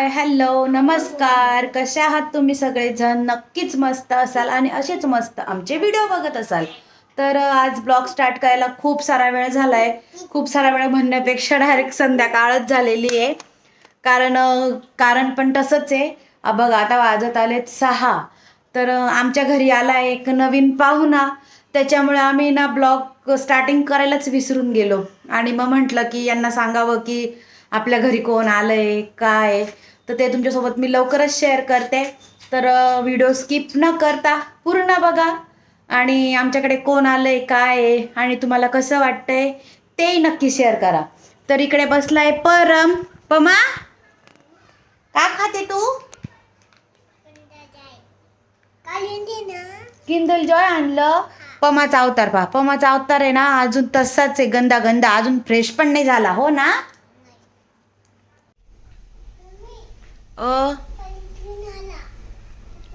Hi hello नमस्कार. कशा आहात तुम्ही सगळेजण? नक्कीच मस्त असाल आणि असेच मस्त आमचे व्हिडिओ बघत असाल. तर आज ब्लॉग स्टार्ट करायला खूप सारा वेळ झाला आहे खूप सारा वेळ म्हणण्यापेक्षा डायरेक्ट संध्याकाळच झालेली आहे. कारण कारण पण तसंच आहे. बघा आता वाजत आलेत सहा. तर आमच्या घरी आला एक नवीन पाहुणा. त्याच्यामुळे आम्ही ना ब्लॉग स्टार्टिंग करायलाच विसरून गेलो. आणि मग म्हटलं की यांना सांगावं की आपल्या घरी कोण आलंय काय? तर ते तुमच्यासोबत मी लवकरच शेअर करते. तर व्हिडिओ स्किप न करता पूर्ण बघा. आणि आमच्याकडे कोण आलंय काय? आहे आणि तुम्हाला कसं वाटतंय तेही नक्की शेअर करा. तर इकडे बसलाय परम. पमा काय खाते तू? किंदल जॉय आणलं. पमाचा अवतार पहा. पमाचा अवतार आहे ना अजून तसाच आहे गंदा गंदा अजून फ्रेश पण नाही झाला हो ना? ओ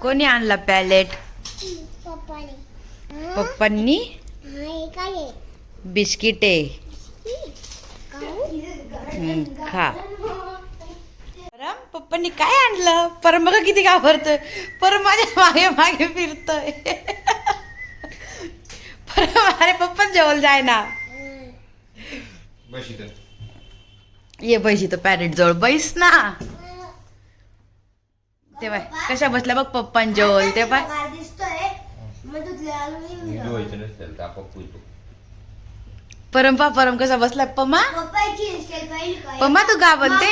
कोणी आणला पॅलेट? पप्पांनी? बिस्किट. खा. परम पप्पांनी काय आणलं? परम बघा किती घाबरतोय. परम माझ्या मागे मागे फिरतोय. परम अरे पप्पा जेवल जाय ना. बस इथं. ये बैशी तर पॅरेट जवळ बैस ना. तेव्हा कशा बसल्या बघ पप्पान जेवल का पप्पू येतो. परम पा परम कसा बसलाय? पम्मा? पम्मा तू घाबलते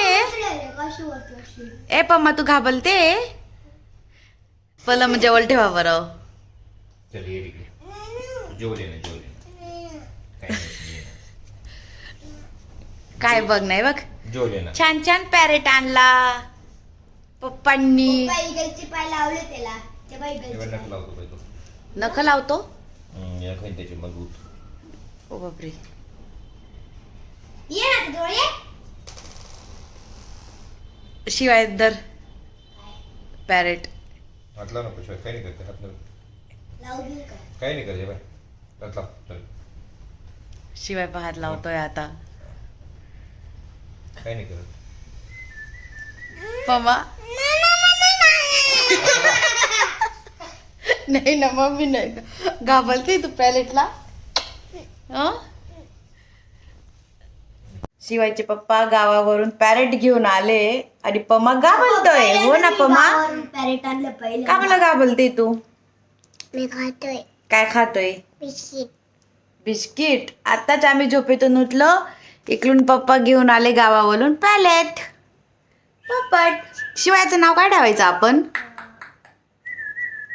ए पम्मा तू घाबलते पलम जेवल ठेवा बरं. काय बघ नाही बघ. छान छान पॅरेट आणला. पप्पांनी पाय लावले त्याला. ते बाई लावतो बाई तो. नख लावतो? हम्म, या खाईन त्याची मजबूत. ओ बापरे. ये ना जवळ ये शिवाय दर पॅरेट हात लाव नको शिवाय काही नाही करते हात लाव लावू देऊ का? काही नाही करते बाय हात लाव चल शिवाय पाहात लावतोय आता. काही नाही करत. पमा नाही ना मम्मी नाही. घाबरते तू पॅलेटला हं? शिवायचे पप्पा गावावरून पॅरेट घेऊन आले आणि पमा घाबरतोय. हो ना पमा पॅरेट आणलं पहिलं का मला घाबरते तू? मी खातोय. काय खातोय? बिस्किट. बिस्किट. आताच आम्ही झोपेतून उठलो. इकडून पप्पा घेऊन आले गावावरून पॅलेट पप्पट शिवायचं नाव काय ठेवायचं आपण?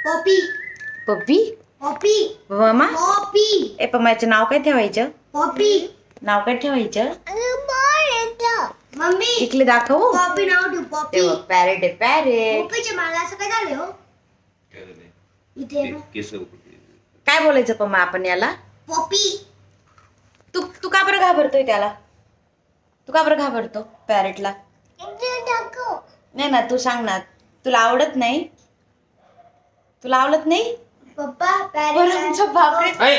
पॉपी. पप्पी पॉपी. मामा पॉपी. ए पम्माचं नाव काय ठेवायचं? पॉपी. नाव काय ठेवायचं? मम्मी. इकडे दाखवू. पॉपी नाव ठेव पॉपी. ते पॅरेट आहे पॅरेट पॉपीचे मला असं काय झालं हो? काय? इथे बोलायचं पम्मा आपण याला? पॉपी. तू तू का बरं घाबरतोय त्याला? तू का बरं घाबरतो पॅरेटला नाही ना तू सांग ना. तुला आवडत नाही? तुला आवडत नाही? पप्पा बापरे. ऐ!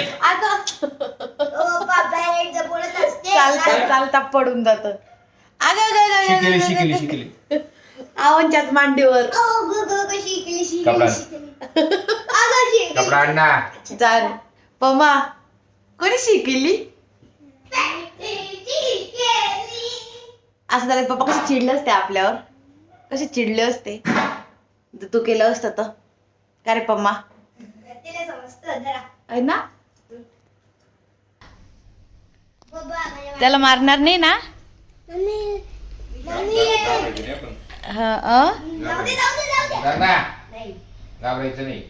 बोलत असते चालता चालता पडून जात. अगं अगं, अगं, अगं, शिकली अगं, शिकली अगं. शिकली. आवनच्यात मांडीवर. ओ गो गो कशी शिकली शिकली कपडा. शिकली. अगं शिकली. कपडा आण ना. जा रे. पमा कोणी शिकली. असं झालं पप्पा कसे चिडले असते आपल्यावर. कसे चिडले असते. जर तू केलं असतं तर. का रे पम्मा? आहे ना? त्याला मारणार नाही ना? घाबरायचं नाही.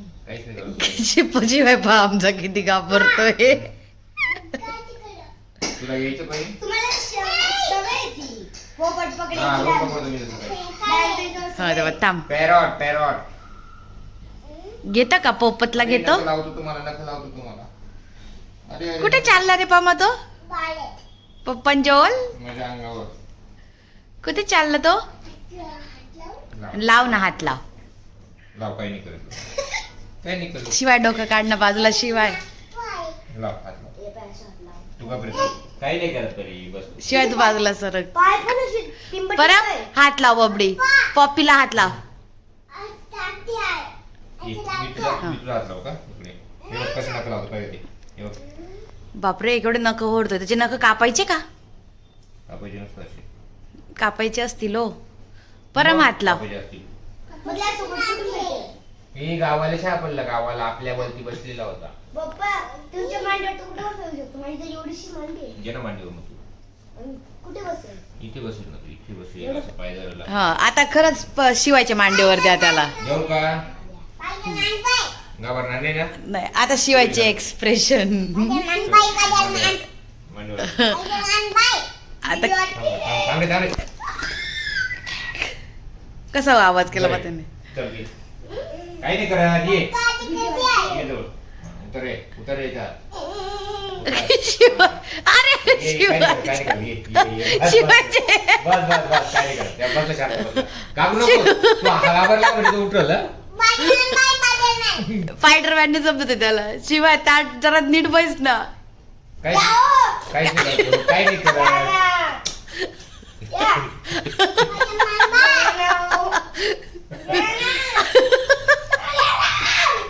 हा, बाय आमचा किती घाबरतोय. तुला यायचं पाहिजे तुम्हाला श- सवय आहे ती पोपट हा. पकडतो मी तसं थांब. Parrot parrot. घेता का? पोपतला घेतो? नख लावतो तुम्हाला नख लावतो तुम्हाला. अरे अरे. कुठे चालला रे पमा तो. पप्पन माझ्या अंगावर. कुठे चालला तो? लाव लाव ना हात लाव. लाव काही नाही करत. काही नाही करत. शिवाय डोकं काढणं बाजूला शिवाय. लाव हात लाव. पाय असं हात लाव. तू का बरं काही नाही करत तरी बस शिवाय तू बाजूला सरक. पाय पण अशी टिंबट परत हात लाव बबडी. पप्पीला हात लाव. मी तुला मी तुला हात लावू का? इकडे. हे बघ कसं नाक लावतो पाहिजे ते. हे बघ. बापरे इकडे नख ओढतोय. त्याचे नख कापायचे का? कापायचे नसतं असे कापायचे असतील हो. परम हात लाव. कापायचे असतील. मधल्या सोबत कुठून भेटेल? मी गावाला सापडलं गावाला आपल्या वरती बसलेला होता. पप्पा तुमच्या मांडीवर तू कुठे बसवू शकतो? माझी तर एवढीशी मांडी आहे. जे ना मांडीवर मग तू. आणि कुठे बसेल इथे ना तू इथे बसू ये असं पाय हा आता खरंच प- शिवायच्या मांडीवर द्या त्याला. जाऊ का? नाही ना? नाही आता शिवायचे एक्सप्रेशन मांडीवर. आता थांब थांब रे, थांब रे. कसा आवाज केला बा त्याने? चल ये. काही नाही करा ये. ये जवळ. उतर रे उतर रे इथं. शिवा अरे ये, काही शिवा. नाही कर, काही नाही कर. ये, ये, ये. बस, बस. शिवाचे बस बस बस काही नाही कर त्या बस शांत बस. काढू नको. तू घाबरला म्हणजे तू उठल हं? फायटर मॅनने जमत त्याला. शिवाय ताट जरा नीट बैस ना. काही काहीच नाही करत. काही नाही करत.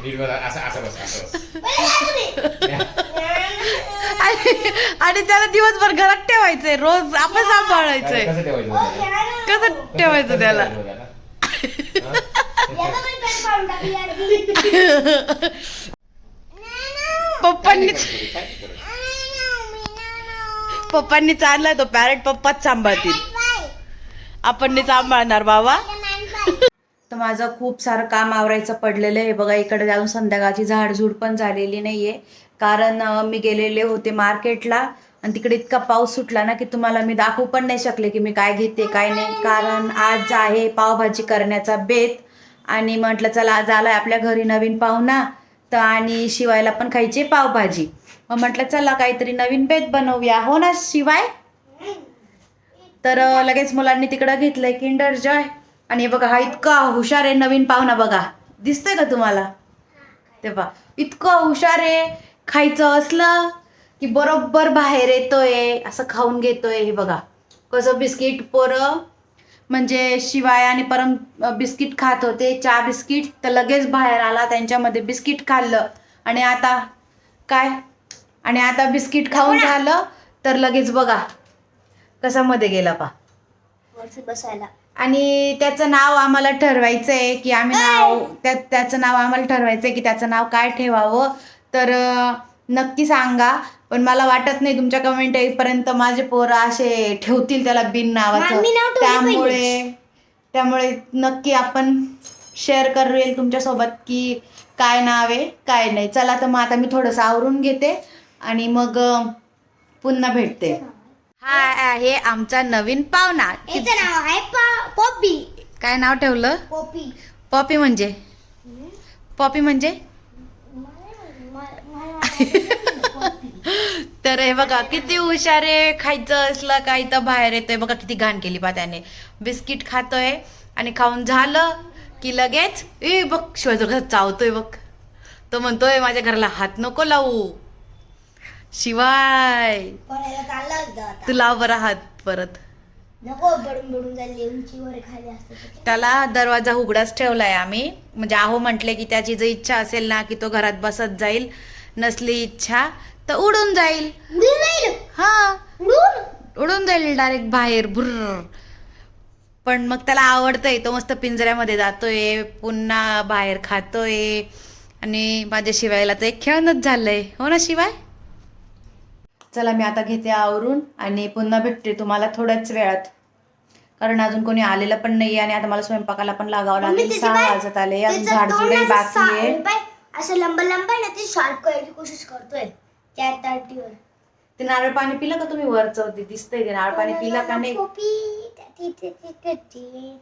नीट असं असं बस असं आणि आणि त्याला दिवसभर घरात ठेवायचंय रोज आपण सांभाळायचंय. कसं ठेवायचं होतं? कसं ठेवायचं त्याला? कसं ठेवायचं होतं त्याला? पप्पांनीच काय नाही करत. पप्पांनी चाललाय तो पॅरेट पप्पाच सांभाळतील. आपण नाही सांभाळणार बाबा. तर माझं खूप सारं काम आवरायचं पडलेलं आहे. बघा इकडे जाऊन संध्याकाळची झाडझूड पण झालेली नाही आहे कारण मी गेलेले होते मार्केटला आणि तिकडे इतका पाऊस सुटला ना की तुम्हाला मी दाखवू पण नाही शकले की मी काय घेते काय नाही. कारण आज आहे पावभाजी करण्याचा बेत आणि म्हटलं चला आज आला आपल्या घरी नवीन पाहुणा. तर आणि शिवायला पण खायची पावभाजी. मग म्हटलं चला काहीतरी नवीन बेत बनवूया. हो ना शिवाय? तर लगेच मुलांनी तिकडं घेतलंय किंडर जॉय. आणि हे बघा हा इतका हुशार आहे नवीन पाहुणा बघा. दिसतोय का तुम्हाला? ते पहा इतकं हुशार आहे खायचं असलं की बरोबर बाहेर येतोय असं खाऊन घेतोय हे बघा. कसं बिस्किट पोरं म्हणजे शिवाय आणि परम बिस्किट खात होते चहा बिस्किट तर लगेच बाहेर आला त्यांच्यामध्ये बिस्किट खाल्लं. आणि आता काय? आणि आता बिस्किट खाऊन झालं तर लगेच बघा कसा मध्ये गेला पा बसायला. आणि त्याचं नाव आम्हाला ठरवायचं आहे की आम्ही नाव त्या त्याचं नाव आम्हाला ठरवायचं आहे की त्याचं नाव काय ठेवावं. तर नक्की सांगा. पण मला वाटत नाही तुमच्या कमेंट येईपर्यंत माझे पोरं असे ठेवतील त्याला बिन नावाचं. त्यामुळे त्यामुळे नक्की आपण शेअर करेल तुमच्यासोबत की काय नाव आहे काय नाही. चला तर मग आता मी थोडंसं आवरून घेते आणि मग पुन्हा भेटते. हा आहे आमचा नवीन पाहुणा. याचं नाव आहे पा- पॉपी. काय नाव ठेवलं? पॉपी. पॉपी म्हणजे? पॉपी म्हणजे? तर हे बघा किती हुशार आहे. खायचं असलं काही तर बाहेर येतोय. बघा किती घाण केली पा त्याने. बिस्किट खातोय आणि खाऊन झालं की लगेच ए बघ शिवाय चावतोय बघ. तो म्हणतोय माझ्या घराला हात नको लावू. शिवाय. कोणाला चालला होता आता. तू लाव बरं हात परत. नको बडून बडून जाईल उंचीवर खाली असतं ते. त्याला दरवाजा उघडाच ठेवलाय आम्ही. म्हणजे आहो म्हटले की त्याची जर इच्छा असेल ना की तो घरात बसत जाईल नसली इच्छा तर उडून जाईल. उडून जाईल? हा. उडून? उडून जाईल डायरेक्ट बाहेर भुर्र पण मग त्याला आवडतंय तो मस्त पिंजऱ्यामध्ये जातोय पुन्हा बाहेर खातोय. आणि माझ्या शिवायला तर एक खेळणंच झालंय. हो ना शिवाय? चला मी आता घेते आवरून आणि पुन्हा भेटते तुम्हाला थोड्याच वेळात. कारण अजून कोणी आलेलं पण नाही आणि आता मला स्वयंपाकाला पण लागावं लागेल. सहा वाजत आले. अजून असं बाकी आहे. असं लंब लंब आहे ना ते शार्प करायची कोशिश करतोय. त्या ताटीवर ते नारळ पाणी पिलं का तुम्ही वरचं? ते दिसतंय ते नारळ पाणी पिलं का नाही?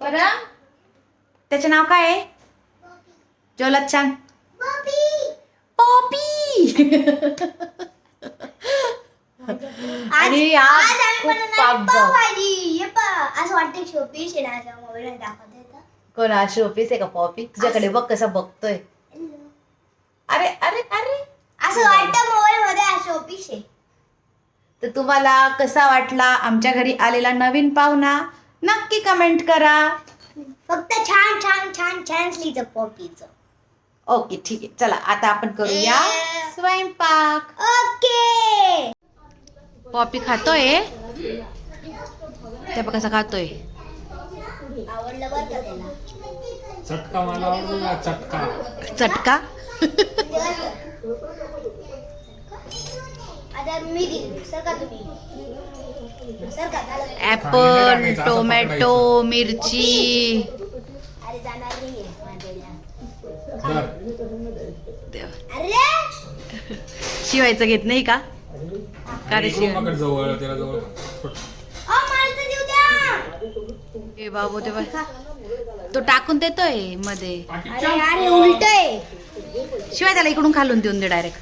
बरं. त्याचं नाव काय आहे? जोलात सांग. पॉपी आणि आज खूप पाप असं वाटतं शोपीस आहे ना मोबाईल दाखवत येतं कोण हा शोपीस आहे का पॉपी तुझ्याकडे बघ कसं बघतोय. अरे अरे अरे. असं वाटतं मोबाईल मध्ये शोपीस आहे. तर तुम्हाला कसा वाटला? आमच्या घरी आलेला नवीन पाहुणा नक्की कमेंट करा. फक्त छान छान छान छान लिहिचं पॉपीचं ओके ठीक आहे. चला आता आपण करूया स्वयंपाक. ओके पॉपी खातोय. ते बघ कसा खातोय. चटका मला आवडला चटका. चटका? ऍपल टोमॅटो मिरची. शिवायचं घेत नाही का? जवळ त्याला जवळ. ए बाबू ते बघ. तो टाकून देतोयमध्ये. अरे अरे उलट आहे शिवाय त्याला इकडून खालून देऊन दे डायरेक्ट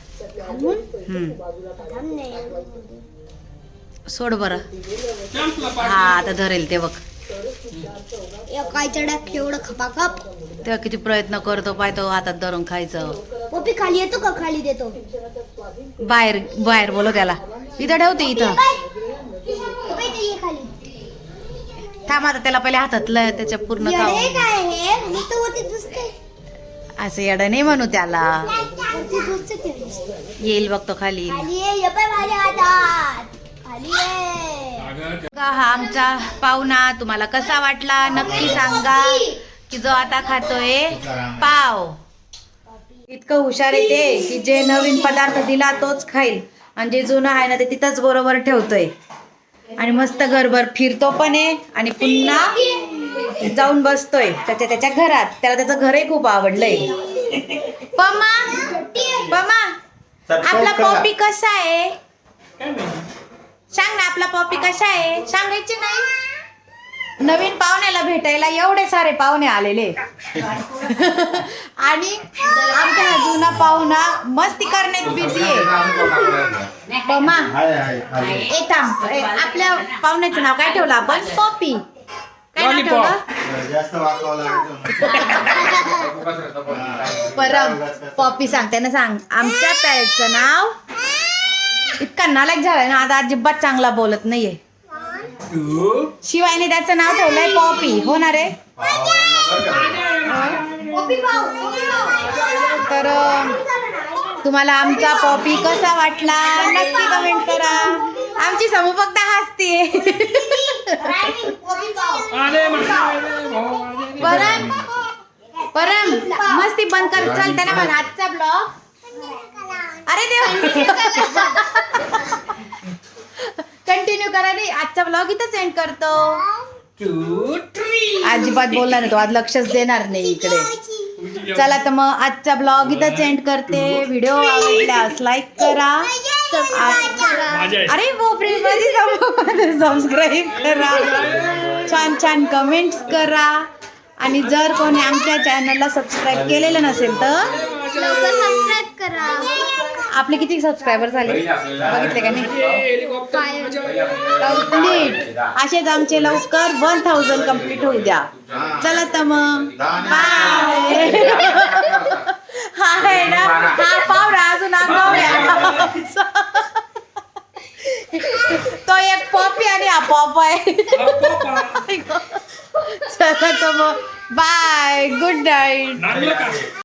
सोड बरं. हा आता धरेल ते बघ. एकाच्या डाक एवढं खपाखप. तेव्हा किती प्रयत्न करतो पाहतो हातात धरून खायचं. खाली येतो का? खाली देतो. बाहेर बाहेर बोलो त्याला. इथं ठेवते इथं. पप्पी ते ये खाली थांब आता त्याला पहिले हातातलं त्याच्या पूर्ण हे? असं येडं नाही म्हणू त्याला. येईल बघतो खाली. हा आमचा पाहुणा तुम्हाला कसा वाटला नक्की सांगा. की जो आता खातोय पाव. इतकं हुशार आहे ते की जे नवीन पदार्थ दिला तोच खाईल. आणि जे जुनं आहे ना ते तिथंच बरोबर ठेवतोय. आणि मस्त घरभर फिरतो पण आहे आणि पुन्हा जाऊन बसतोय. त्याच्या त्याच्या घरात. त्याला त्याचं घरही खूप आवडलंय. पमा पमा आपला पॉपी कसा आहे? सांग ना आपला पॉपी कसा आहे? सांगायचे नाही? नवीन पाहुण्याला भेटायला एवढे सारे पाहुणे आलेले. आणि आमचा हा जुना पाहुणा मस्ती करण्यात बिझी आहे. पमा ए थांब. ए, आपल्या पाहुण्याचं नाव काय ठेवलं आपण? पॉपी. काय नाव ठेवलं? जास्त वाकावं लागतं परम. पॉपी सांगते ना सांग. आमच्या प्यायचं नाव? इतका नालायक झालाय ना आता अजिबात चांगला बोलत नाहीये. शिवायने त्याचं नाव ठेवलंय पॉपी. हो ना रे? तर तुम्हाला आमचा पॉपी कसा वाटला? नक्की कमेंट करा. आमची समू फक्त हसते. परम परम मस्ती बंद कर. चल त्याला म्हण आजचा ब्लॉग. अरे देव. कंटिन्यू करा रे. आजचा ब्लॉग इथं सेंड करतो. अजिबात बोलणार नाही तो. आज लक्षच देणार नाही इकडे. चला तर मग आजचा ब्लॉग इथं सेंड करते. व्हिडिओ आवडल्यास लाईक करा. अरे बापरे माझी सबस्क्राईब करा. छान छान कमेंट्स करा. आणि जर कोणी आमच्या चॅनलला सबस्क्राईब केलेलं नसेल तर लवकर सबस्क्राईब करा. आपले किती सबस्क्रायबर झाले बघितले का नाही? नीट असेच आमचे लवकर वन थाउजंड कंप्लीट होऊ द्या. चला तर मग. बाय हा आहे ना? हा पावडा अजून आगाव तो एक पॉपी आणि हा पॉप आहे. चला तर मग. Bye good night